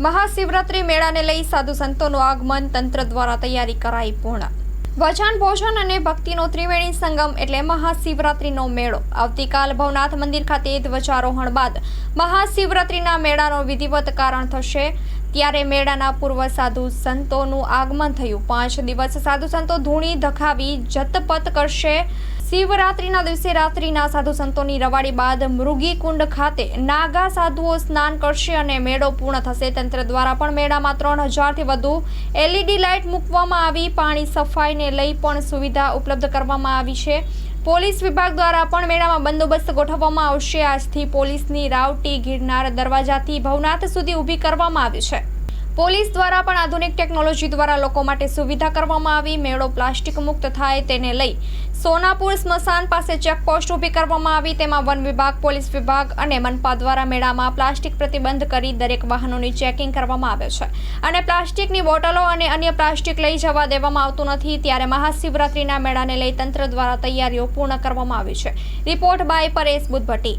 મહાશિવરાત્રી મેળાને લઈ સાધુ સંતોનું આગમન તંત્ર દ્વારા તૈયારી કરાઈ પૂર્ણ. વચન ભોજન અને ભક્તિનો ત્રિવેણી સંગમ એટલે મહાશિવરાત્રીનો મેળો. આવતીકાલ ભવનાથ મંદિર ખાતે ધ્વજારોહણ બાદ મહાશિવરાત્રીના મેળાનો વિધિવત કારણ થશે. ત્યારે મેળાના પૂર્વ સાધુ સંતોનું આગમન થયું. પાંચ દિવસ સાધુ સંતો ધૂણી, ધખાવી, જતપત કરશે. શિવરાત્રીના દિવસે રાત્રિના સાધુ સંતોની રવાડી બાદ મૃગી કુંડ ખાતે નાગા સાધુઓ સ્નાન કરશે અને મેળો પૂર્ણ થશે. તંત્ર દ્વારા પણ મેળામાં ત્રણ હજારથી વધુ એલઈડી લાઇટ મૂકવામાં આવી. પાણી સફાઈને લઈ પણ સુવિધા ઉપલબ્ધ કરવામાં આવી છે. પોલીસ વિભાગ દ્વારા પણ મેળામાં બંદોબસ્ત ગોઠવવામાં આવશે. આજથી પોલીસની રાવટી ગિરનાર દરવાજાથી ભવનાથ સુધી ઊભી કરવામાં આવી છે. પોલીસ દ્વારા પણ આધુનિક ટેકનોલોજી દ્વારા લોકો માટે સુવિધા કરવામાં આવી. મેળો પ્લાસ્ટિક મુક્ત થાય તેને લઈ સોનાપુર સ્મશાન પાસે ચેકપોસ્ટ ઊભી કરવામાં આવી. તેમાં વન વિભાગ, પોલીસ વિભાગ અને મનપા દ્વારા મેળામાં પ્લાસ્ટિક પ્રતિબંધ કરી દરેક વાહનોની ચેકિંગ કરવામાં આવે છે. અને પ્લાસ્ટિકની બોટલો અને અન્ય પ્લાસ્ટિક લઈ જવા દેવામાં આવતું નથી. ત્યારે મહાશિવરાત્રિના મેળાને લઈ તંત્ર દ્વારા તૈયારીઓ પૂર્ણ કરવામાં આવી છે. Report by Paresh Buddhbhatti.